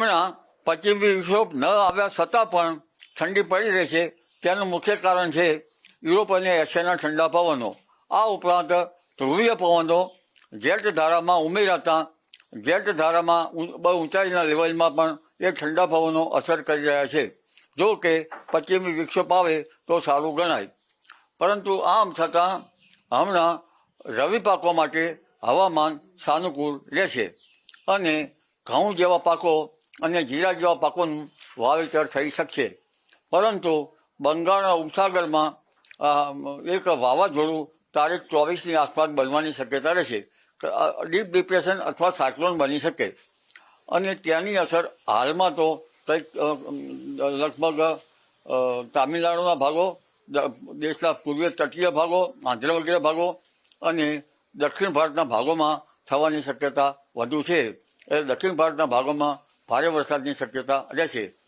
હમણાં પશ્ચિમી વિક્ષોભ ન આવ્યા છતાં પણ ઠંડી પડી રહેશે. તેનું મુખ્ય કારણ છે યુરોપ અને એશિયાના ઠંડા પવનો. આ ઉપરાંત ધ્રુવીય પવનો જેટ ધારામાં ઉમેરાતા, જેટ ધારામાં બહુ ઊંચાઈના લેવલમાં પણ એ ઠંડા પવનો અસર કરી રહ્યા છે. જો કે પશ્ચિમી વિક્ષોભ આવે તો સારું ગણાય. પરંતુ આમ છતાં હમણાં રવિ પાકો માટે હવામાન સાનુકૂળ રહેશે અને ઘઉં જેવા પાકો અને જીરા જેવા પાકોનું વાવેતર થઈ શકશે. પરંતુ બંગાળના ઉપસાગરમાં એક વાવાઝોડું તારીખ ચોવીસની આસપાસ બનવાની શક્યતા રહેશે. ડીપ ડિપ્રેશન અથવા સાયક્લોન બની શકે. અને ત્યાંની અસર હાલમાં તો કંઈક લગભગ તામિલનાડુના ભાગો દેશના પૂર્વીય તટીય ભાગો, આંધ્ર વગેરે ભાગો અને દક્ષિણ ભારતના ભાગોમાં થવાની શક્યતા વધુ છે. એટલે દક્ષિણ ભારતના ભાગોમાં ભારે વરસાદની શક્યતા રહેશે.